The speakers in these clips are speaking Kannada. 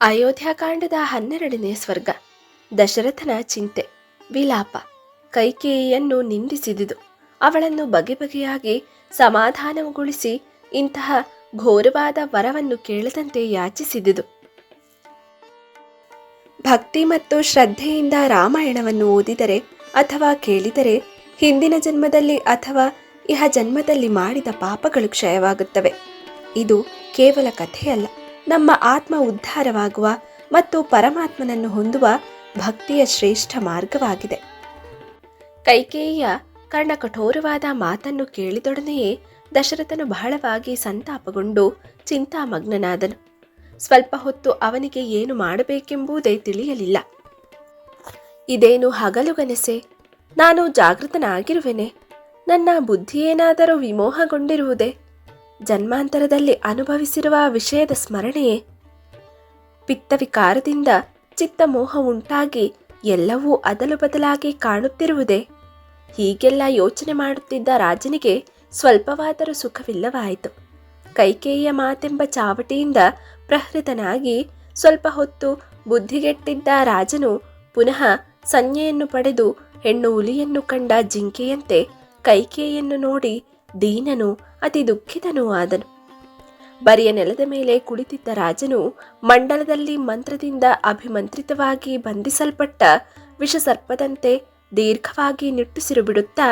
ಅಯೋಧ್ಯಾಕಾಂಡದ ಹನ್ನೆರಡನೇ ಸ್ವರ್ಗ, ದಶರಥನ ಚಿಂತೆ, ವಿಲಾಪ. ಕೈಕೇಯಿಯನ್ನು ನಿಂದಿಸಿದುದು. ಅವಳನ್ನು ಬಗೆ ಬಗೆಯಾಗಿ ಸಮಾಧಾನಗೊಳಿಸಿ ಇಂತಹ ಘೋರವಾದ ವರವನ್ನು ಕೇಳದಂತೆ ಯಾಚಿಸಿದುದು. ಭಕ್ತಿ ಮತ್ತು ಶ್ರದ್ಧೆಯಿಂದ ರಾಮಾಯಣವನ್ನು ಓದಿದರೆ ಅಥವಾ ಕೇಳಿದರೆ ಹಿಂದಿನ ಜನ್ಮದಲ್ಲಿ ಅಥವಾ ಇಹ ಜನ್ಮದಲ್ಲಿ ಮಾಡಿದ ಪಾಪಗಳು ಕ್ಷಯವಾಗುತ್ತವೆ. ಇದು ಕೇವಲ ಕಥೆಯಲ್ಲ. ನಮ್ಮ ಆತ್ಮ ಉದ್ಧಾರವಾಗುವ ಮತ್ತು ಪರಮಾತ್ಮನನ್ನು ಹೊಂದುವ ಭಕ್ತಿಯ ಶ್ರೇಷ್ಠ ಮಾರ್ಗವಾಗಿದೆ. ಕೈಕೇಯಿಯ ಕರ್ಣ ಕಠೋರವಾದ ಮಾತನ್ನು ಕೇಳಿದೊಡನೆಯೇ ದಶರಥನು ಬಹಳವಾಗಿ ಸಂತಾಪಗೊಂಡು ಚಿಂತಾಮಗ್ನನಾದನು. ಸ್ವಲ್ಪ ಹೊತ್ತು ಅವನಿಗೆ ಏನು ಮಾಡಬೇಕೆಂಬುದೇ ತಿಳಿಯಲಿಲ್ಲ. ಇದೇನು ಹಗಲುಗನಸೆ? ನಾನು ಜಾಗೃತನಾಗಿರುವೆನೆ. ನನ್ನ ಬುದ್ಧಿಯೇನಾದರೂ ವಿಮೋಹಗೊಂಡಿರುವುದೇ? ಜನ್ಮಾಂತರದಲ್ಲಿ ಅನುಭವಿಸಿರುವ ವಿಷಯದ ಸ್ಮರಣೆಯೇ? ಪಿತ್ತವಿಕಾರದಿಂದ ಚಿತ್ತಮೋಹ ಉಂಟಾಗಿ ಎಲ್ಲವೂ ಅದಲು ಬದಲಾಗಿ ಕಾಣುತ್ತಿರುವುದೇ? ಹೀಗೆಲ್ಲ ಯೋಚನೆ ಮಾಡುತ್ತಿದ್ದ ರಾಜನಿಗೆ ಸ್ವಲ್ಪವಾದರೂ ಸುಖವಿಲ್ಲವಾಯಿತು. ಕೈಕೇಯಿಯ ಮಾತೆಂಬ ಚಾವಟಿಯಿಂದ ಪ್ರಹೃತನಾಗಿ ಸ್ವಲ್ಪ ಹೊತ್ತು ಬುದ್ಧಿಗೆಟ್ಟಿದ್ದ ರಾಜನು ಪುನಃ ಸಂಜ್ಞೆಯನ್ನು ಪಡೆದು ಹೆಣ್ಣು ಹುಲಿಯನ್ನು ಕಂಡ ಜಿಂಕೆಯಂತೆ ಕೈಕೇಯಿಯನ್ನು ನೋಡಿ ದೀನನು ಅತಿ ದುಃಖಿತನೂ ಆದನು. ಬರಿಯ ನೆಲದ ಮೇಲೆ ಕುಳಿತಿದ್ದ ರಾಜನು ಮಂಡಲದಲ್ಲಿ ಮಂತ್ರದಿಂದ ಅಭಿಮಂತ್ರಿತವಾಗಿ ಬಂಧಿಸಲ್ಪಟ್ಟ ವಿಷಸರ್ಪದಂತೆ ದೀರ್ಘವಾಗಿ ನಿಟ್ಟುಸಿರು ಬಿಡುತ್ತಾ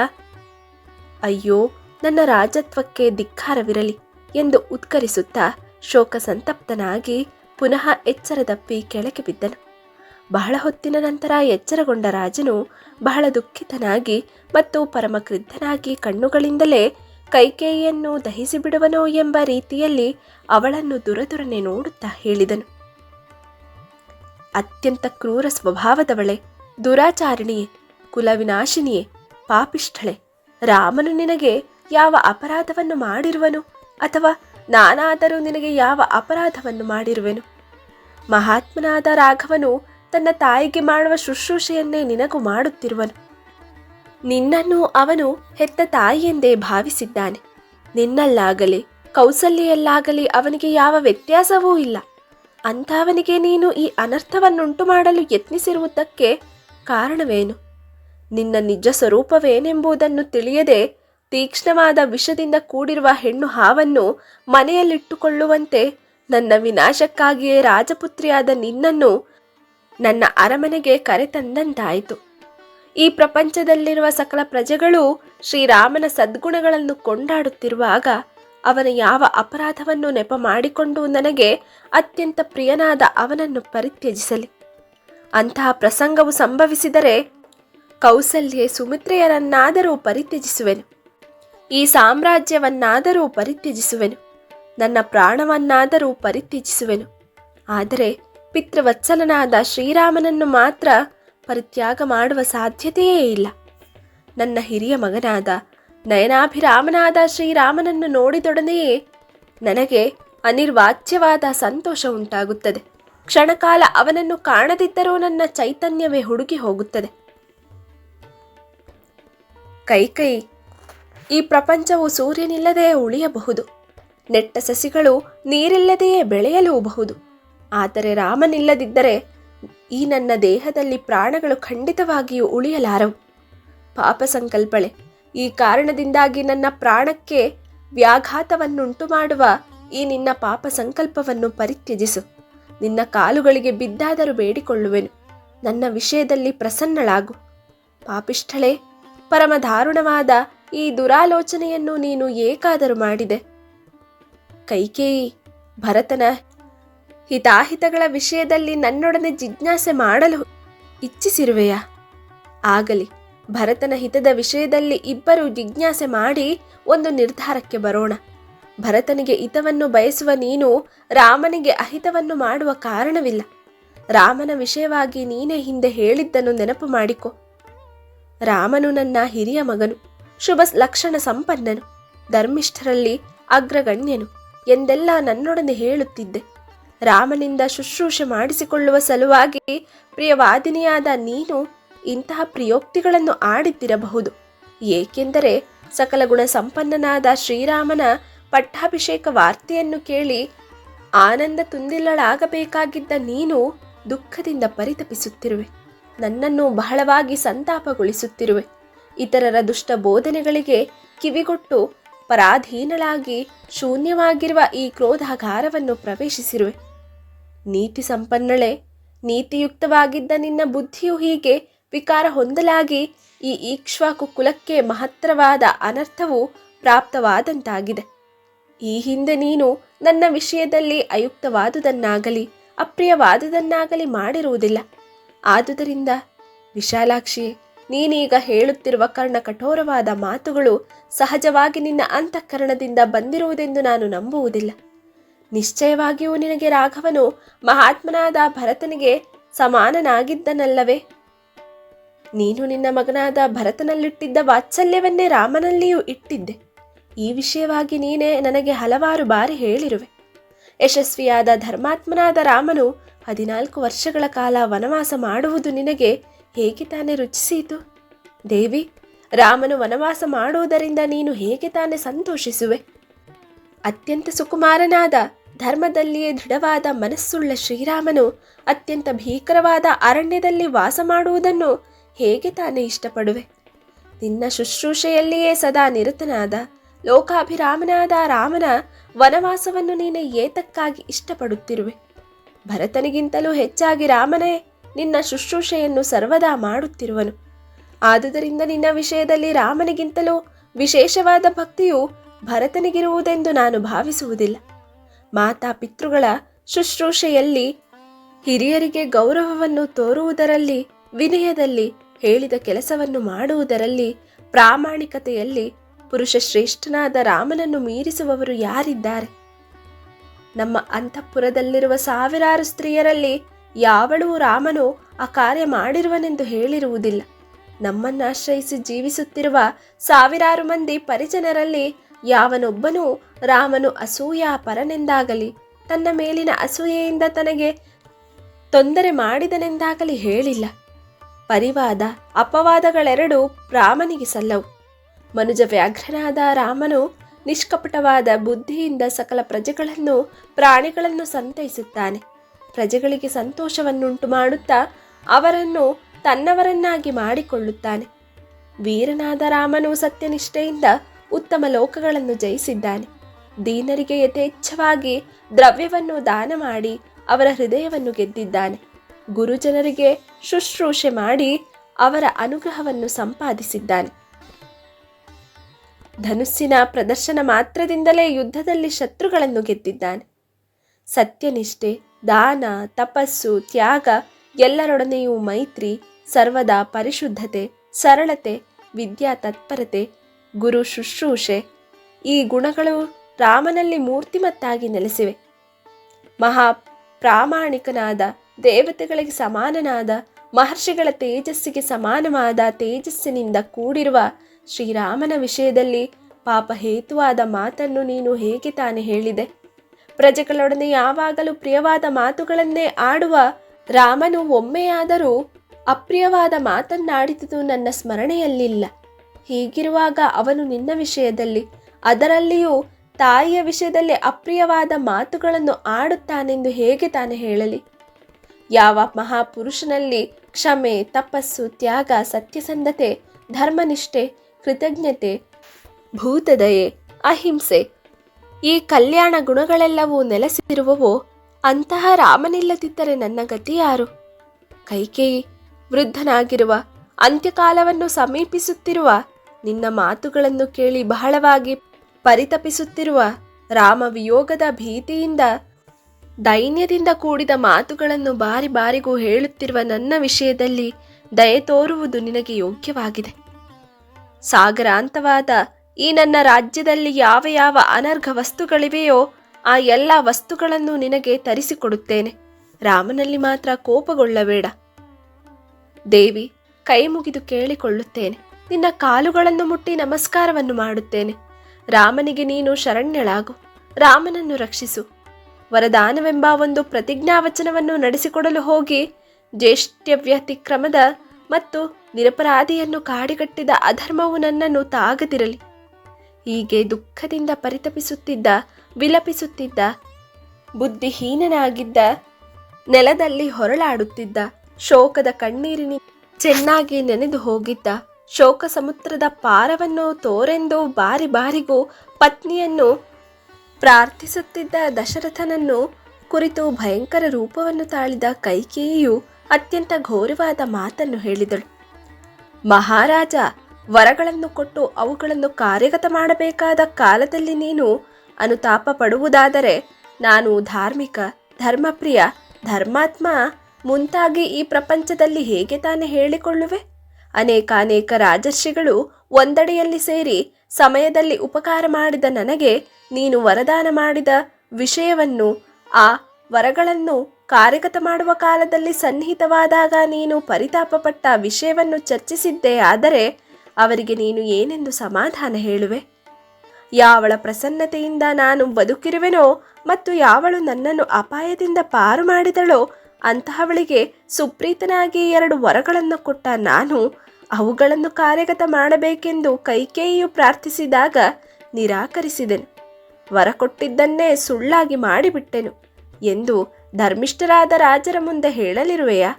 ಅಯ್ಯೋ, ನನ್ನ ರಾಜತ್ವಕ್ಕೆ ಧಿಕ್ಕಾರವಿರಲಿ ಎಂದು ಉತ್ಕರಿಸುತ್ತಾ ಶೋಕ ಸಂತಪ್ತನಾಗಿ ಪುನಃ ಎಚ್ಚರದಪ್ಪಿ ಕೆಳಗೆ ಬಿದ್ದನು. ಬಹಳ ಹೊತ್ತಿನ ನಂತರ ಎಚ್ಚರಗೊಂಡ ರಾಜನು ಬಹಳ ದುಃಖಿತನಾಗಿ ಮತ್ತು ಪರಮಕ್ರಿದ್ಧನಾಗಿ ಕಣ್ಣುಗಳಿಂದಲೇ ಕೈಕೇಯಿಯನ್ನು ದಹಿಸಿ ಬಿಡುವನೋ ಎಂಬ ರೀತಿಯಲ್ಲಿ ಅವಳನ್ನು ದುರದುರನೆ ನೋಡುತ್ತಾ ಹೇಳಿದನು. ಅತ್ಯಂತ ಕ್ರೂರ ಸ್ವಭಾವದವಳೆ, ದುರಾಚಾರಿಣಿಯೇ, ಕುಲವಿನಾಶಿನಿಯೇ, ಪಾಪಿಷ್ಠಳೆ, ರಾಮನು ನಿನಗೆ ಯಾವ ಅಪರಾಧವನ್ನು ಮಾಡಿರುವನು ಅಥವಾ ನಾನಾದರೂ ನಿನಗೆ ಯಾವ ಅಪರಾಧವನ್ನು ಮಾಡಿರುವೆನು? ಮಹಾತ್ಮನಾದ ರಾಘವನು ತನ್ನ ತಾಯಿಗೆ ಮಾಡುವ ಶುಶ್ರೂಷೆಯನ್ನೇ ನಿನಗೂ ಮಾಡುತ್ತಿರುವನು. ನಿನ್ನನ್ನು ಅವನು ಹೆತ್ತ ತಾಯಿಯೆಂದೇ ಭಾವಿಸಿದ್ದಾನೆ. ನಿನ್ನಲ್ಲಾಗಲಿ ಕೌಸಲ್ಯಲ್ಲಾಗಲಿ ಅವನಿಗೆ ಯಾವ ವ್ಯತ್ಯಾಸವೂ ಇಲ್ಲ. ಅಂಥವನಿಗೆ ನೀನು ಈ ಅನರ್ಥವನ್ನುಂಟು ಮಾಡಲು ಯತ್ನಿಸಿರುವುದಕ್ಕೆ ಕಾರಣವೇನು? ನಿನ್ನ ನಿಜ ಸ್ವರೂಪವೇನೆಂಬುದನ್ನು ತಿಳಿಯದೆ ತೀಕ್ಷ್ಣವಾದ ವಿಷದಿಂದ ಕೂಡಿರುವ ಹೆಣ್ಣು ಹಾವನ್ನು ಮನೆಯಲ್ಲಿಟ್ಟುಕೊಳ್ಳುವಂತೆ ನನ್ನ ವಿನಾಶಕ್ಕಾಗಿಯೇ ರಾಜಪುತ್ರಿಯಾದ ನಿನ್ನನ್ನು ನನ್ನ ಅರಮನೆಗೆ ಕರೆತಂದಂತಾಯಿತು. ಈ ಪ್ರಪಂಚದಲ್ಲಿರುವ ಸಕಲ ಪ್ರಜೆಗಳು ಶ್ರೀರಾಮನ ಸದ್ಗುಣಗಳನ್ನು ಕೊಂಡಾಡುತ್ತಿರುವಾಗ ಅವನ ಯಾವ ಅಪರಾಧವನ್ನು ನೆಪ ಮಾಡಿಕೊಂಡು ನನಗೆ ಅತ್ಯಂತ ಪ್ರಿಯನಾದ ಅವನನ್ನು ಪರಿತ್ಯಜಿಸಲಿ. ಅಂತಹ ಪ್ರಸಂಗವು ಸಂಭವಿಸಿದರೆ ಕೌಸಲ್ಯೆ ಸುಮಿತ್ರೆಯರನ್ನಾದರೂ ಪರಿತ್ಯಜಿಸುವೆನು. ಈ ಸಾಮ್ರಾಜ್ಯವನ್ನಾದರೂ ಪರಿತ್ಯಜಿಸುವೆನು. ನನ್ನ ಪ್ರಾಣವನ್ನಾದರೂ ಪರಿತ್ಯಜಿಸುವೆನು. ಆದರೆ ಪಿತೃವತ್ಸಲನಾದ ಶ್ರೀರಾಮನನ್ನು ಮಾತ್ರ ಪರಿತ್ಯಾಗ ಮಾಡುವ ಸಾಧ್ಯತೆಯೇ ಇಲ್ಲ. ನನ್ನ ಹಿರಿಯ ಮಗನಾದ ನಯನಾಭಿರಾಮನಾದ ಶ್ರೀರಾಮನನ್ನು ನೋಡಿದೊಡನೆಯೇ ನನಗೆ ಅನಿರ್ವಾಚ್ಯವಾದ ಸಂತೋಷ ಉಂಟಾಗುತ್ತದೆ. ಕ್ಷಣಕಾಲ ಅವನನ್ನು ಕಾಣದಿದ್ದರೂ ನನ್ನ ಚೈತನ್ಯವೇ ಹುಡುಕಿ ಹೋಗುತ್ತದೆ. ಕೈಕೈ ಈ ಪ್ರಪಂಚವು ಸೂರ್ಯನಿಲ್ಲದೆ ಉಳಿಯಬಹುದು. ನೆಟ್ಟ ಸಸಿಗಳು ನೀರಿಲ್ಲದೆಯೇ ಬೆಳೆಯಲೂಬಹುದು. ಆದರೆ ರಾಮನಿಲ್ಲದಿದ್ದರೆ ಈ ನನ್ನ ದೇಹದಲ್ಲಿ ಪ್ರಾಣಗಳು ಖಂಡಿತವಾಗಿಯೂ ಉಳಿಯಲಾರವು. ಪಾಪ ಸಂಕಲ್ಪಳೆ, ಈ ಕಾರಣದಿಂದಾಗಿ ನನ್ನ ಪ್ರಾಣಕ್ಕೆ ವ್ಯಾಘಾತವನ್ನುಂಟು ಮಾಡುವ ಈ ನಿನ್ನ ಪಾಪ ಸಂಕಲ್ಪವನ್ನು ಪರಿತ್ಯಜಿಸು. ನಿನ್ನ ಕಾಲುಗಳಿಗೆ ಬಿದ್ದಾದರೂ ಬೇಡಿಕೊಳ್ಳುವೆನು. ನನ್ನ ವಿಷಯದಲ್ಲಿ ಪ್ರಸನ್ನಳಾಗು. ಪಾಪಿಷ್ಠಳೆ ಪರಮ ದಾರುಣವಾದ ಈ ದುರಾಲೋಚನೆಯನ್ನು ನೀನು ಏಕಾದರೂ ಮಾಡಿದೆ. ಕೈಕೇಯಿ, ಭರತನ ಹಿತಾಹಿತಗಳ ವಿಷಯದಲ್ಲಿ ನನ್ನೊಡನೆ ಜಿಜ್ಞಾಸೆ ಮಾಡಲು ಇಚ್ಛಿಸಿರುವೆಯಾ? ಆಗಲಿ, ಭರತನ ಹಿತದ ವಿಷಯದಲ್ಲಿ ಇಬ್ಬರು ಜಿಜ್ಞಾಸೆ ಮಾಡಿ ಒಂದು ನಿರ್ಧಾರಕ್ಕೆ ಬರೋಣ. ಭರತನಿಗೆ ಹಿತವನ್ನು ಬಯಸುವ ನೀನು ರಾಮನಿಗೆ ಅಹಿತವನ್ನು ಮಾಡುವ ಕಾರಣವಿಲ್ಲ. ರಾಮನ ವಿಷಯವಾಗಿ ನೀನೇ ಹಿಂದೆ ಹೇಳಿದ್ದನ್ನು ನೆನಪು ಮಾಡಿಕೊ. ರಾಮನು ನನ್ನ ಹಿರಿಯ ಮಗನು, ಶುಭ ಲಕ್ಷಣ ಸಂಪನ್ನನು, ಧರ್ಮಿಷ್ಠರಲ್ಲಿ ಅಗ್ರಗಣ್ಯನು ಎಂದೆಲ್ಲ ನನ್ನೊಡನೆ ಹೇಳುತ್ತಿದ್ದೆ. ರಾಮನಿಂದ ಶುಶ್ರೂಷೆ ಮಾಡಿಸಿಕೊಳ್ಳುವ ಸಲುವಾಗಿ ಪ್ರಿಯವಾದಿನಿಯಾದ ನೀನು ಇಂತಹ ಪ್ರಿಯೋಕ್ತಿಗಳನ್ನು ಆಡಿದ್ದಿರಬಹುದು. ಏಕೆಂದರೆ ಸಕಲ ಗುಣ ಸಂಪನ್ನನಾದ ಶ್ರೀರಾಮನ ಪಟ್ಟಾಭಿಷೇಕ ವಾರ್ತೆಯನ್ನು ಕೇಳಿ ಆನಂದ ತುಂದಿಲ್ಲಳಾಗಬೇಕಾಗಿದ್ದ ನೀನು ದುಃಖದಿಂದ ಪರಿತಪಿಸುತ್ತಿರುವೆ. ನನ್ನನ್ನು ಬಹಳವಾಗಿ ಸಂತಾಪಗೊಳಿಸುತ್ತಿರುವೆ. ಇತರರ ದುಷ್ಟ ಬೋಧನೆಗಳಿಗೆ ಕಿವಿಗೊಟ್ಟು ಪರಾಧೀನಳಾಗಿ ಶೂನ್ಯವಾಗಿರುವ ಈ ಕ್ರೋಧಾಗಾರವನ್ನು ಪ್ರವೇಶಿಸಿರುವೆ. ನೀತಿ ಸಂಪನ್ನಳೆ, ನೀತಿಯುಕ್ತವಾಗಿದ್ದ ನಿನ್ನ ಬುದ್ಧಿಯು ಹೀಗೆ ವಿಕಾರ ಹೊಂದಲಾಗಿ ಈ ಈಕ್ಷ್ವಾಕು ಕುಲಕ್ಕೆ ಮಹತ್ತರವಾದ ಅನರ್ಥವು ಪ್ರಾಪ್ತವಾದಂತಾಗಿದೆ. ಈ ಹಿಂದೆ ನೀನು ನನ್ನ ವಿಷಯದಲ್ಲಿ ಅಯುಕ್ತವಾದುದನ್ನಾಗಲಿ, ಅಪ್ರಿಯವಾದುದನ್ನಾಗಲಿ ಮಾಡಿರುವುದಿಲ್ಲ. ಆದುದರಿಂದ ವಿಶಾಲಾಕ್ಷಿ, ನೀನೀಗ ಹೇಳುತ್ತಿರುವ ಕರ್ಣ ಕಠೋರವಾದ ಮಾತುಗಳು ಸಹಜವಾಗಿ ನಿನ್ನ ಅಂತಃಕರಣದಿಂದ ಬಂದಿರುವುದೆಂದು ನಾನು ನಂಬುವುದಿಲ್ಲ. ನಿಶ್ಚಯವಾಗಿಯೂ ನಿನಗೆ ರಾಘವನು ಮಹಾತ್ಮನಾದ ಭರತನಿಗೆ ಸಮಾನನಾಗಿದ್ದನಲ್ಲವೇ? ನೀನು ನಿನ್ನ ಮಗನಾದ ಭರತನಲ್ಲಿಟ್ಟಿದ್ದ ವಾತ್ಸಲ್ಯವನ್ನೇ ರಾಮನಲ್ಲಿಯೂ ಇಟ್ಟಿದ್ದೆ. ಈ ವಿಷಯವಾಗಿ ನೀನೇ ನನಗೆ ಹಲವಾರು ಬಾರಿ ಹೇಳಿರುವೆ. ಯಶಸ್ವಿಯಾದ ಧರ್ಮಾತ್ಮನಾದ ರಾಮನು ಹದಿನಾಲ್ಕು ವರ್ಷಗಳ ಕಾಲ ವನವಾಸ ಮಾಡುವುದು ನಿನಗೆ ಹೇಗೆ ತಾನೇ ರುಚಿಸಿತು? ದೇವಿ, ರಾಮನು ವನವಾಸ ಮಾಡುವುದರಿಂದ ನೀನು ಹೇಗೆ ತಾನೇ ಸಂತೋಷಿಸುವೆ? ಅತ್ಯಂತ ಸುಕುಮಾರನಾದ ಧರ್ಮದಲ್ಲಿಯೇ ದೃಢವಾದ ಮನಸ್ಸುಳ್ಳ ಶ್ರೀರಾಮನು ಅತ್ಯಂತ ಭೀಕರವಾದ ಅರಣ್ಯದಲ್ಲಿ ವಾಸ ಮಾಡುವುದನ್ನು ಹೇಗೆ ತಾನೇ ಇಷ್ಟಪಡುವೆ? ನಿನ್ನ ಶುಶ್ರೂಷೆಯಲ್ಲಿಯೇ ಸದಾ ನಿರತನಾದ, ಲೋಕಾಭಿರಾಮನಾದ ರಾಮನ ವನವಾಸವನ್ನು ನೀನೆ ಏತಕ್ಕಾಗಿ ಇಷ್ಟಪಡುತ್ತಿರುವೆ. ಭರತನಿಗಿಂತಲೂ ಹೆಚ್ಚಾಗಿ ರಾಮನೇ ನಿನ್ನ ಶುಶ್ರೂಷೆಯನ್ನು ಸರ್ವದಾ ಮಾಡುತ್ತಿರುವನು. ಆದುದರಿಂದ ನಿನ್ನ ವಿಷಯದಲ್ಲಿ ರಾಮನಿಗಿಂತಲೂ ವಿಶೇಷವಾದ ಭಕ್ತಿಯು ಭರತನಿಗಿರುವುದೆಂದು ನಾನು ಭಾವಿಸುವುದಿಲ್ಲ. ಮಾತಾ ಪಿತೃಗಳ ಶುಶ್ರೂಷೆಯಲ್ಲಿ ಹಿರಿಯರಿಗೆ ಗೌರವವನ್ನು ತೋರುವುದರಲ್ಲಿ, ವಿನಯದಲ್ಲಿ ಹೇಳಿದ ಕೆಲಸವನ್ನು ಮಾಡುವುದರಲ್ಲಿ, ಪ್ರಾಮಾಣಿಕತೆಯಲ್ಲಿ ಪುರುಷ ಶ್ರೇಷ್ಠನಾದ ರಾಮನನ್ನು ಮೀರಿಸುವವರು ಯಾರಿದ್ದಾರೆ? ನಮ್ಮ ಅಂತಃಪುರದಲ್ಲಿರುವ ಸಾವಿರಾರು ಸ್ತ್ರೀಯರಲ್ಲಿ ಯಾವಳೂ ರಾಮನು ಆ ಕಾರ್ಯ ಮಾಡಿರುವನೆಂದು ಹೇಳಿರುವುದಿಲ್ಲ. ನಮ್ಮನ್ನಾಶ್ರಯಿಸಿ ಜೀವಿಸುತ್ತಿರುವ ಸಾವಿರಾರು ಮಂದಿ ಪರಿಜನರಲ್ಲಿ ಯಾವನೊಬ್ಬನೂ ರಾಮನು ಅಸೂಯಾ ಪರನೆಂದಾಗಲಿ ತನ್ನ ಮೇಲಿನ ಅಸೂಯೆಯಿಂದ ತನಗೆ ತೊಂದರೆ ಮಾಡಿದನೆಂದಾಗಲಿ ಹೇಳಿಲ್ಲ. ಪರಿವಾದ ಅಪವಾದಗಳೆರಡೂ ರಾಮನಿಗೆ ಸಲ್ಲವು. ಮನುಜ ವ್ಯಾಘ್ರನಾದ ರಾಮನು ನಿಷ್ಕಪಟವಾದ ಬುದ್ಧಿಯಿಂದ ಸಕಲ ಪ್ರಜೆಗಳನ್ನು, ಪ್ರಾಣಿಗಳನ್ನು ಸಂತೈಸುತ್ತಾನೆ. ಪ್ರಜೆಗಳಿಗೆ ಸಂತೋಷವನ್ನುಂಟು ಮಾಡುತ್ತಾ ಅವರನ್ನು ತನ್ನವರನ್ನಾಗಿ ಮಾಡಿಕೊಳ್ಳುತ್ತಾನೆ. ವೀರನಾದ ರಾಮನು ಸತ್ಯನಿಷ್ಠೆಯಿಂದ ಉತ್ತಮ ಲೋಕಗಳನ್ನು ಜಯಿಸಿದ್ದಾನೆ. ದೀನರಿಗೆ ಯಥೇಚ್ಛವಾಗಿ ದ್ರವ್ಯವನ್ನು ದಾನ ಮಾಡಿ ಅವರ ಹೃದಯವನ್ನು ಗೆದ್ದಿದ್ದಾನೆ. ಗುರುಜನರಿಗೆ ಶುಶ್ರೂಷೆ ಮಾಡಿ ಅವರ ಅನುಗ್ರಹವನ್ನು ಸಂಪಾದಿಸಿದ್ದಾನೆ. ಧನುಸ್ಸಿನ ಪ್ರದರ್ಶನ ಮಾತ್ರದಿಂದಲೇ ಯುದ್ಧದಲ್ಲಿ ಶತ್ರುಗಳನ್ನು ಗೆದ್ದಿದ್ದಾನೆ. ಸತ್ಯನಿಷ್ಠೆ, ದಾನ, ತಪಸ್ಸು, ತ್ಯಾಗ ಎಲ್ಲರೊಡನೆಯೂ ಮೈತ್ರಿ, ಸರ್ವದಾ ಪರಿಶುದ್ಧತೆ, ಸರಳತೆ, ವಿದ್ಯಾ ತತ್ಪರತೆ ಗುರು ಶುಶ್ರೂಷೆ. ಈ ಗುಣಗಳು ರಾಮನಲ್ಲಿ ಮೂರ್ತಿಮತ್ತಾಗಿ ನೆಲೆಸಿವೆ. ಮಹಾ ಪ್ರಾಮಾಣಿಕನಾದ, ದೇವತೆಗಳಿಗೆ ಸಮಾನನಾದ, ಮಹರ್ಷಿಗಳ ತೇಜಸ್ಸಿಗೆ ಸಮಾನವಾದ ತೇಜಸ್ಸಿನಿಂದ ಕೂಡಿರುವ ಶ್ರೀರಾಮನ ವಿಷಯದಲ್ಲಿ ಪಾಪ ಹೇತುವಾದ ಮಾತನ್ನು ನೀನು ಹೇಗೆ ತಾನೇ ಹೇಳಿದೆ? ಪ್ರಜೆಗಳೊಡನೆ ಯಾವಾಗಲೂ ಪ್ರಿಯವಾದ ಮಾತುಗಳನ್ನೇ ಆಡುವ ರಾಮನು ಒಮ್ಮೆಯಾದರೂ ಅಪ್ರಿಯವಾದ ಮಾತನ್ನಾಡಿದುದು ನನ್ನ ಸ್ಮರಣೆಯಲ್ಲಿಲ್ಲ. ಹೀಗಿರುವಾಗ ಅವನು ನಿನ್ನ ವಿಷಯದಲ್ಲಿ, ಅದರಲ್ಲಿಯೂ ತಾಯಿಯ ವಿಷಯದಲ್ಲಿ ಅಪ್ರಿಯವಾದ ಮಾತುಗಳನ್ನು ಆಡುತ್ತಾನೆಂದು ಹೇಗೆ ತಾನೆ ಹೇಳಲಿ? ಯಾವ ಮಹಾಪುರುಷನಲ್ಲಿ ಕ್ಷಮೆ, ತಪಸ್ಸು, ತ್ಯಾಗ, ಸತ್ಯಸಂಧತೆ, ಧರ್ಮನಿಷ್ಠೆ, ಕೃತಜ್ಞತೆ, ಭೂತದಯೆ, ಅಹಿಂಸೆ, ಈ ಕಲ್ಯಾಣ ಗುಣಗಳೆಲ್ಲವೂ ನೆಲೆಸಿರುವವೋ, ಅಂತಹ ರಾಮನಿಲ್ಲದಿದ್ದರೆ ನನ್ನ ಗತಿ ಯಾರು? ಕೈಕೇಯಿ, ವೃದ್ಧನಾಗಿರುವ, ಅಂತ್ಯಕಾಲವನ್ನು ಸಮೀಪಿಸುತ್ತಿರುವ ನಿನ್ನ ಮಾತುಗಳನ್ನು ಕೇಳಿ ಬಹಳವಾಗಿ ಪರಿತಪಿಸುತ್ತಿರುವ ರಾಮ ವಿಯೋಗದ ಭೀತಿಯಿಂದ, ದೈನ್ಯದಿಂದ ಕೂಡಿದ ಮಾತುಗಳನ್ನು ಬಾರಿ ಬಾರಿಗೂ ಹೇಳುತ್ತಿರುವ ನನ್ನ ವಿಷಯದಲ್ಲಿ ದಯೆ ತೋರುವುದು ನಿನಗೆ ಯೋಗ್ಯವಾಗಿದೆ. ಸಾಗರಾಂತವಾದ ಈ ನನ್ನ ರಾಜ್ಯದಲ್ಲಿ ಯಾವ ಯಾವ ಅನರ್ಘ ವಸ್ತುಗಳಿವೆಯೋ ಆ ಎಲ್ಲ ವಸ್ತುಗಳನ್ನು ನಿನಗೆ ತರಿಸಿಕೊಡುತ್ತೇನೆ. ರಾಮನಲ್ಲಿ ಮಾತ್ರ ಕೋಪಗೊಳ್ಳಬೇಡ. ದೇವಿ ಕೈ ಮುಗಿದು ಕೇಳಿಕೊಳ್ಳುತ್ತೇನೆ. ನಿನ್ನ ಕಾಲುಗಳನ್ನು ಮುಟ್ಟಿ ನಮಸ್ಕಾರವನ್ನು ಮಾಡುತ್ತೇನೆ. ರಾಮನಿಗೆ ನೀನು ಶರಣ್ಯಳಾಗು. ರಾಮನನ್ನು ರಕ್ಷಿಸು. ವರದಾನವೆಂಬ ಒಂದು ಪ್ರತಿಜ್ಞಾವಚನವನ್ನು ನಡೆಸಿಕೊಡಲು ಹೋಗಿ ಜ್ಯೇಷ್ಠವ್ಯತಿಕ್ರಮದ ಮತ್ತು ನಿರಪರಾಧಿಯನ್ನು ಕಾಡಿಗಟ್ಟಿದ ಅಧರ್ಮವು ನನ್ನನ್ನು ತಾಗದಿರಲಿ. ಹೀಗೆ ದುಃಖದಿಂದ ಪರಿತಪಿಸುತ್ತಿದ್ದ, ವಿಲಪಿಸುತ್ತಿದ್ದ, ಬುದ್ಧಿಹೀನನಾಗಿದ್ದ, ನೆಲದಲ್ಲಿ ಹೊರಳಾಡುತ್ತಿದ್ದ, ಶೋಕದ ಕಣ್ಣೀರಿನ ಚೆನ್ನಾಗಿ ನೆನೆದು ಹೋಗಿದ್ದ ಶೋಕ ಸಮುದ್ರದ ಪಾರವನ್ನು ತೋರೆಂದು ಬಾರಿ ಬಾರಿಗೂ ಪತ್ನಿಯನ್ನು ಪ್ರಾರ್ಥಿಸುತ್ತಿದ್ದ ದಶರಥನನ್ನು ಕುರಿತು ಭಯಂಕರ ರೂಪವನ್ನು ತಾಳಿದ ಕೈಕೇಯಿಯು ಅತ್ಯಂತ ಘೋರವಾದ ಮಾತನ್ನು ಹೇಳಿದಳು. ಮಹಾರಾಜ, ವರಗಳನ್ನು ಕೊಟ್ಟು ಅವುಗಳನ್ನು ಕಾರ್ಯಗತ ಮಾಡಬೇಕಾದ ಕಾಲದಲ್ಲಿ ನೀನು ಅನುತಾಪ ಪಡುವುದಾದರೆ ನಾನು ಧಾರ್ಮಿಕ, ಧರ್ಮಪ್ರಿಯ, ಧರ್ಮಾತ್ಮ ಮುಂತಾಗಿ ಈ ಪ್ರಪಂಚದಲ್ಲಿ ಹೇಗೆ ತಾನೇ ಹೇಳಿಕೊಳ್ಳುವೆ? ಅನೇಕ ಅನೇಕ ರಾಜರ್ಷಿಗಳು ಒಂದಡೆಯಲ್ಲಿ ಸೇರಿ ಸಮಯದಲ್ಲಿ ಉಪಕಾರ ಮಾಡಿದ ನನಗೆ ನೀನು ವರದಾನ ಮಾಡಿದ ವಿಷಯವನ್ನು, ಆ ವರಗಳನ್ನು ಕಾರ್ಯಗತ ಮಾಡುವ ಕಾಲದಲ್ಲಿ ಸನ್ನಿಹಿತವಾದಾಗ ನೀನು ಪರಿತಾಪಪಟ್ಟ ವಿಷಯವನ್ನು ಚರ್ಚಿಸಿದ್ದೇ ಆದರೆ ಅವರಿಗೆ ನೀನು ಏನೆಂದು ಸಮಾಧಾನ ಹೇಳುವೆ? ಯಾವಳ ಪ್ರಸನ್ನತೆಯಿಂದ ನಾನು ಬದುಕಿರುವೆನೋ ಮತ್ತು ಯಾವಳು ನನ್ನನ್ನು ಅಪಾಯದಿಂದ ಪಾರು ಮಾಡಿದಳೋ, ಅಂತಹವಳಿಗೆ ಸುಪ್ರೀತನಾಗಿ ಎರಡು ವರಗಳನ್ನು ಕೊಟ್ಟ ನಾನು ಅವುಗಳನ್ನು ಕಾರ್ಯಗತ ಮಾಡಬೇಕೆಂದು ಕೈಕೇಯಿಯು ಪ್ರಾರ್ಥಿಸಿದಾಗ ನಿರಾಕರಿಸಿದೆನು. ವರ ಕೊಟ್ಟಿದ್ದನ್ನೇ ಸುಳ್ಳಾಗಿ ಮಾಡಿಬಿಟ್ಟೆನು ಎಂದು ಧರ್ಮಿಷ್ಠರಾದ ರಾಜರ ಮುಂದೆ ಹೇಳಲಿರುವೆಯಾ?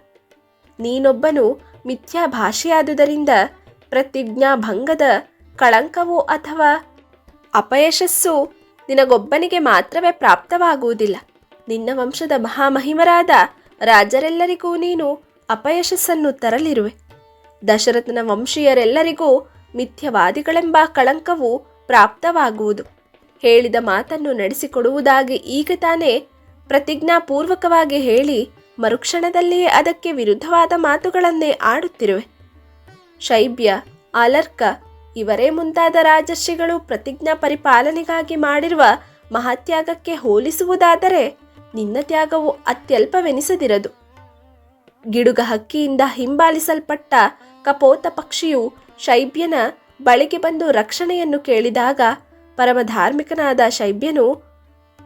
ನೀನೊಬ್ಬನು ಮಿಥ್ಯಾ ಭಾಷೆಯಾದುದರಿಂದ ಪ್ರತಿಜ್ಞಾ ಭಂಗದ ಕಳಂಕವು ಅಥವಾ ಅಪಯಶಸ್ಸು ನಿನಗೊಬ್ಬನಿಗೆ ಮಾತ್ರವೇ ಪ್ರಾಪ್ತವಾಗುವುದಿಲ್ಲ. ನಿನ್ನ ವಂಶದ ಮಹಾಮಹಿಮರಾದ ರಾಜರೆಲ್ಲರಿಗೂ ನೀನು ಅಪಯಶಸ್ಸನ್ನು ತರಲಿರುವೆ. ದಶರಥನ ವಂಶೀಯರೆಲ್ಲರಿಗೂ ಮಿಥ್ಯವಾದಿಗಳೆಂಬ ಕಳಂಕವು ಪ್ರಾಪ್ತವಾಗುವುದು. ಹೇಳಿದ ಮಾತನ್ನು ನಡೆಸಿಕೊಡುವುದಾಗಿ ಈಗ ತಾನೇ ಪ್ರತಿಜ್ಞಾಪೂರ್ವಕವಾಗಿ ಹೇಳಿ ಮರುಕ್ಷಣದಲ್ಲಿಯೇ ಅದಕ್ಕೆ ವಿರುದ್ಧವಾದ ಮಾತುಗಳನ್ನೇ ಆಡುತ್ತಿರುವೆ. ಶೈಬ್ಯ, ಅಲರ್ಕ ಇವರೇ ಮುಂತಾದ ರಾಜರ್ಷಿಗಳು ಪ್ರತಿಜ್ಞಾ ಪರಿಪಾಲನೆಗಾಗಿ ಮಾಡಿರುವ ಮಹಾತ್ಯಾಗಕ್ಕೆ ಹೋಲಿಸುವುದಾದರೆ ನಿನ್ನ ತ್ಯಾಗವು ಅತ್ಯಲ್ಪವೆನಿಸದಿರದು. ಗಿಡುಗ ಹಕ್ಕಿಯಿಂದ ಹಿಂಬಾಲಿಸಲ್ಪಟ್ಟ ಕಪೋತ ಪಕ್ಷಿಯು ಶೈಬ್ಯನ ಬಳಿಗೆ ಬಂದು ರಕ್ಷಣೆಯನ್ನು ಕೇಳಿದಾಗ ಪರಮಧಾರ್ಮಿಕನಾದ ಶೈಬ್ಯನು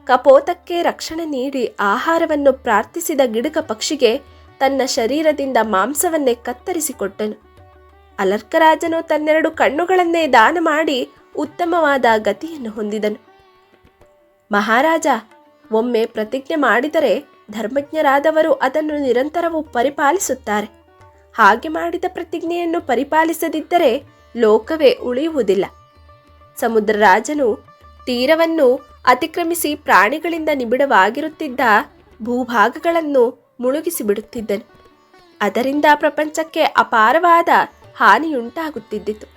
ಕಪೋತಕ್ಕೆ ರಕ್ಷಣೆ ನೀಡಿ ಆಹಾರವನ್ನು ಪ್ರಾರ್ಥಿಸಿದ ಗಿಡಕ ಪಕ್ಷಿಗೆ ತನ್ನ ಶರೀರದಿಂದ ಮಾಂಸವನ್ನೇ ಕತ್ತರಿಸಿಕೊಟ್ಟನು. ಅಲರ್ಕರಾಜನು ತನ್ನೆರಡು ಕಣ್ಣುಗಳನ್ನೇ ದಾನ ಮಾಡಿ ಉತ್ತಮವಾದ ಗತಿಯನ್ನು ಹೊಂದಿದನು. ಮಹಾರಾಜ, ಒಮ್ಮೆ ಪ್ರತಿಜ್ಞೆ ಮಾಡಿದರೆ ಧರ್ಮಜ್ಞರಾದವರು ಅದನ್ನು ನಿರಂತರವೂ ಪರಿಪಾಲಿಸುತ್ತಾರೆ. ಹಾಗೆ ಮಾಡಿದ ಪ್ರತಿಜ್ಞೆಯನ್ನು ಪರಿಪಾಲಿಸದಿದ್ದರೆ ಲೋಕವೇ ಉಳಿಯುವುದಿಲ್ಲ. ಸಮುದ್ರರಾಜನು ತೀರವನ್ನು ಅತಿಕ್ರಮಿಸಿ ಪ್ರಾಣಿಗಳಿಂದ ನಿಬಿಡವಾಗಿರುತ್ತಿದ್ದ ಭೂಭಾಗಗಳನ್ನು ಮುಳುಗಿಸಿಬಿಡುತ್ತಿದ್ದನು. ಅದರಿಂದ ಪ್ರಪಂಚಕ್ಕೆ ಅಪಾರವಾದ ಹಾನಿಯುಂಟಾಗುತ್ತಿದ್ದಿತು.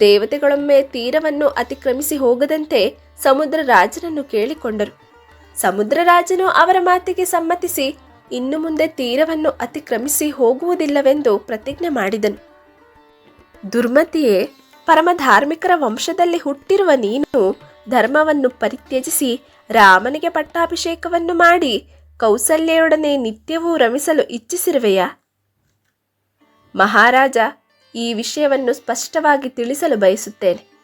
ದೇವತೆಗಳೊಮ್ಮೆ ತೀರವನ್ನು ಅತಿಕ್ರಮಿಸಿ ಹೋಗದಂತೆ ಸಮುದ್ರ ರಾಜನನ್ನು ಕೇಳಿಕೊಂಡರು. ಸಮುದ್ರ ರಾಜನು ಅವರ ಮಾತಿಗೆ ಸಮ್ಮತಿಸಿ ಇನ್ನು ಮುಂದೆ ತೀರವನ್ನು ಅತಿಕ್ರಮಿಸಿ ಹೋಗುವುದಿಲ್ಲವೆಂದು ಪ್ರತಿಜ್ಞೆ ಮಾಡಿದನು. ದುರ್ಮತಿಯೇ ಪರಮ ಧಾರ್ಮಿಕರ ವಂಶದಲ್ಲಿ ಹುಟ್ಟಿರುವ ನೀನು ಧರ್ಮವನ್ನು ಪರಿತ್ಯಜಿಸಿ ರಾಮನಿಗೆ ಪಟ್ಟಾಭಿಷೇಕವನ್ನು ಮಾಡಿ ಕೌಸಲ್ಯೆಯೊಡನೆ ನಿತ್ಯವೂ ರಮಿಸಲು ಇಚ್ಛಿಸಿರುವೆಯಾ? ಮಹಾರಾಜ, ಈ ವಿಷಯವನ್ನು ಸ್ಪಷ್ಟವಾಗಿ ತಿಳಿಸಲು ಬಯಸುತ್ತೇನೆ.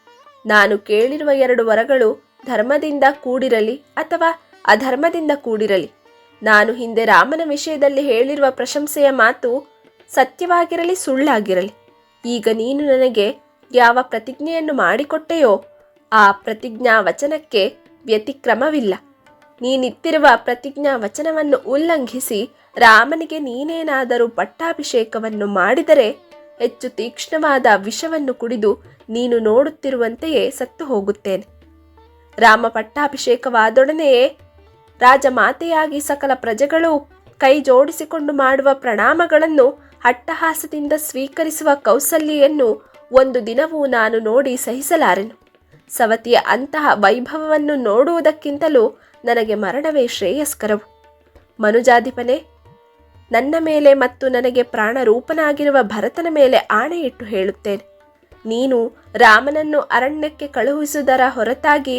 ನಾನು ಕೇಳಿರುವ ಎರಡು ವರಗಳು ಧರ್ಮದಿಂದ ಕೂಡಿರಲಿ ಅಥವಾ ಅಧರ್ಮದಿಂದ ಕೂಡಿರಲಿ. ನಾನು ಹಿಂದೆ ರಾಮನ ವಿಷಯದಲ್ಲಿ ಹೇಳಿರುವ ಪ್ರಶಂಸೆಯ ಮಾತು ಸತ್ಯವಾಗಿರಲಿ, ಸುಳ್ಳಾಗಿರಲಿ. ಈಗ ನೀನು ನನಗೆ ಯಾವ ಪ್ರತಿಜ್ಞೆಯನ್ನು ಮಾಡಿಕೊಟ್ಟೆಯೋ ಆ ಪ್ರತಿಜ್ಞಾ ವಚನಕ್ಕೆ ವ್ಯತಿಕ್ರಮವಿಲ್ಲ. ನೀನಿತ್ತಿರುವ ಪ್ರತಿಜ್ಞಾ ವಚನವನ್ನು ಉಲ್ಲಂಘಿಸಿ ರಾಮನಿಗೆ ನೀನೇನಾದರೂ ಪಟ್ಟಾಭಿಷೇಕವನ್ನು ಮಾಡಿದರೆ ಹೆಚ್ಚು ತೀಕ್ಷ್ಣವಾದ ವಿಷವನ್ನು ಕುಡಿದು ನೀನು ನೋಡುತ್ತಿರುವಂತೆಯೇ ಸತ್ತು ಹೋಗುತ್ತೇನೆ. ರಾಮ ಪಟ್ಟಾಭಿಷೇಕವಾದೊಡನೆಯೇ ರಾಜಮಾತೆಯಾಗಿ ಸಕಲ ಪ್ರಜೆಗಳು ಕೈ ಜೋಡಿಸಿಕೊಂಡು ಮಾಡುವ ಪ್ರಣಾಮಗಳನ್ನು ಅಟ್ಟಹಾಸದಿಂದ ಸ್ವೀಕರಿಸುವ ಕೌಸಲ್ಯನ್ನು ಒಂದು ದಿನವೂ ನಾನು ನೋಡಿ ಸಹಿಸಲಾರೆನು. ಸವತಿಯ ಅಂತಹ ವೈಭವವನ್ನು ನೋಡುವುದಕ್ಕಿಂತಲೂ ನನಗೆ ಮರಣವೇ ಶ್ರೇಯಸ್ಕರವು. ಮನುಜಾಧಿಪನೇ, ನನ್ನ ಮೇಲೆ ಮತ್ತು ನನಗೆ ಪ್ರಾಣರೂಪನಾಗಿರುವ ಭರತನ ಮೇಲೆ ಆಣೆಯಿಟ್ಟು ಹೇಳುತ್ತೇನೆ. ನೀನು ರಾಮನನ್ನು ಅರಣ್ಯಕ್ಕೆ ಕಳುಹಿಸುವುದರ ಹೊರತಾಗಿ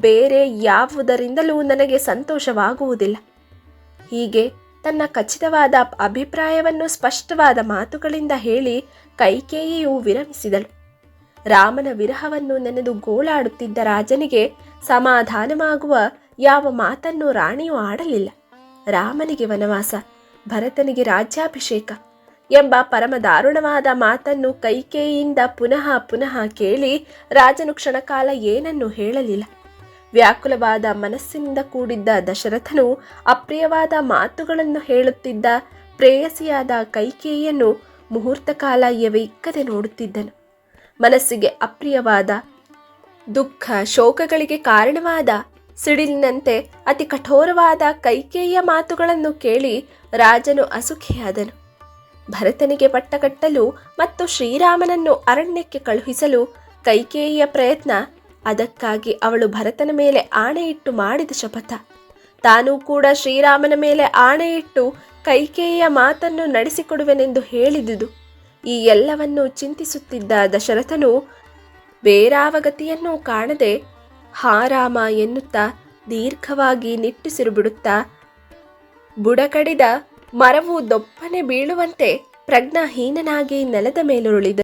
ಬೇರೆ ಯಾವುದರಿಂದಲೂ ನನಗೆ ಸಂತೋಷವಾಗುವುದಿಲ್ಲ. ಹೀಗೆ ತನ್ನ ಖಚಿತವಾದ ಅಭಿಪ್ರಾಯವನ್ನು ಸ್ಪಷ್ಟವಾದ ಮಾತುಗಳಿಂದ ಹೇಳಿ ಕೈಕೇಯಿಯು ವಿರಮಿಸಿದಳು. ರಾಮನ ವಿರಹವನ್ನು ನೆನೆದು ಗೋಳಾಡುತ್ತಿದ್ದ ರಾಜನಿಗೆ ಸಮಾಧಾನವಾಗುವ ಯಾವ ಮಾತನ್ನು ರಾಣಿಯು ಆಡಲಿಲ್ಲ. ರಾಮನಿಗೆ ವನವಾಸ, ಭರತನಿಗೆ ರಾಜ್ಯಾಭಿಷೇಕ ಎಂಬ ಪರಮ ದಾರುಣವಾದ ಮಾತನ್ನು ಕೈಕೇಯಿಯಿಂದ ಪುನಃ ಪುನಃ ಕೇಳಿ ರಾಜನು ಕ್ಷಣಕಾಲ ಏನನ್ನೂ ಹೇಳಲಿಲ್ಲ. ವ್ಯಾಕುಲವಾದ ಮನಸ್ಸಿನಿಂದ ಕೂಡಿದ್ದ ದಶರಥನು ಅಪ್ರಿಯವಾದ ಮಾತುಗಳನ್ನು ಹೇಳುತ್ತಿದ್ದ ಪ್ರೇಯಸಿಯಾದ ಕೈಕೇಯಿಯನ್ನು ಮುಹೂರ್ತ ಕಾಲ ಎವೆಯಿಕ್ಕದೆ ನೋಡುತ್ತಿದ್ದನು. ಮನಸ್ಸಿಗೆ ಅಪ್ರಿಯವಾದ ದುಃಖ ಶೋಕಗಳಿಗೆ ಕಾರಣವಾದ ಸಿಡಿಲಿನಂತೆ ಅತಿ ಕಠೋರವಾದ ಕೈಕೇಯಿಯ ಮಾತುಗಳನ್ನು ಕೇಳಿ ರಾಜನು ಅಸುಖಿಯಾದನು. ಭರತನಿಗೆ ಪಟ್ಟಕಟ್ಟಲು ಮತ್ತು ಶ್ರೀರಾಮನನ್ನು ಅರಣ್ಯಕ್ಕೆ ಕಳುಹಿಸಲು ಕೈಕೇಯಿಯ ಪ್ರಯತ್ನ ಅದಕ್ಕಾಗಿ ಅವಳು ಭರತನ ಮೇಲೆ ಆಣೆಯಿಟ್ಟು ಮಾಡಿದ ಶಪಥ. ತಾನೂ ಕೂಡ ಶ್ರೀರಾಮನ ಮೇಲೆ ಆಣೆಯಿಟ್ಟು ಕೈಕೇಯಿಯ ಮಾತನ್ನು ನಡೆಸಿಕೊಡುವೆನೆಂದು ಹೇಳಿದುದು. ಈ ಎಲ್ಲವನ್ನು ಚಿಂತಿಸುತ್ತಿದ್ದ ದಶರಥನು ಬೇರಾವ ಗತಿಯನ್ನೂ ಕಾಣದೆ ಹಾರಾಮ ಎನ್ನುತ್ತಾ ದೀರ್ಘವಾಗಿ ನಿಟ್ಟುಸಿರು ಬಿಡುತ್ತಾ ಬುಡಕಡಿದ ಮರವು ದೊಪ್ಪನೆ ಬೀಳುವಂತೆ ಪ್ರಜ್ಞಾಹೀನನಾಗಿ ನೆಲದ ಮೇಲುರುಳಿದ